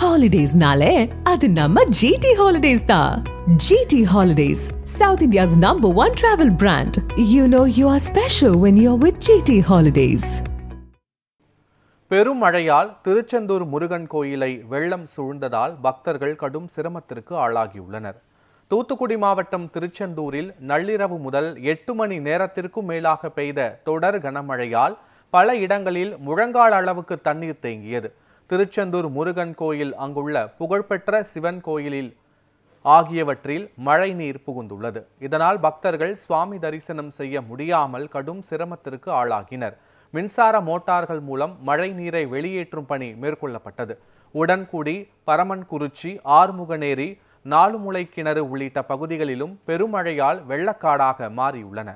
ஹாலிடேஸ்னாலே அது நம்ம ஜிடி ஹாலிடேஸ் தான் GT holidays south India's number one travel brand you know you are special when you are with GT holidays பெரும் மழையால் திருச்செந்தூர் முருகன் கோயிலை வெள்ளம் சூழ்ந்ததால் பக்தர்கள் கடும் சிரமத்திற்கு ஆளாகியுள்ளனர். தூத்துக்குடி மாவட்டம் திருச்செந்தூரில் நள்ளிரவு முதல் எட்டு மணி நேரத்திற்கும் மேலாக பெய்த தொடர் கனமழையால் பல இடங்களில் முழங்கால் அளவுக்கு தண்ணீர் தேங்கியது. திருச்செந்தூர் முருகன் கோயில் அங்குள்ள புகழ்பெற்ற சிவன் கோயிலில் ஆகியவற்றில் மழை நீர் புகுந்துள்ளது. இதனால் பக்தர்கள் சுவாமி தரிசனம் செய்ய முடியாமல் கடும் சிரமத்திற்கு ஆளாகினர். மின்சார மோட்டார்கள் மூலம் மழை நீரை வெளியேற்றும் பணி மேற்கொள்ளப்பட்டது. உடன்குடி பரமன்குறிச்சி ஆறுமுகநேரி நாலுமுலை கிணறு உள்ளிட்ட பகுதிகளிலும் பெருமழையால் வெள்ளக்காடாக மாறியுள்ளன.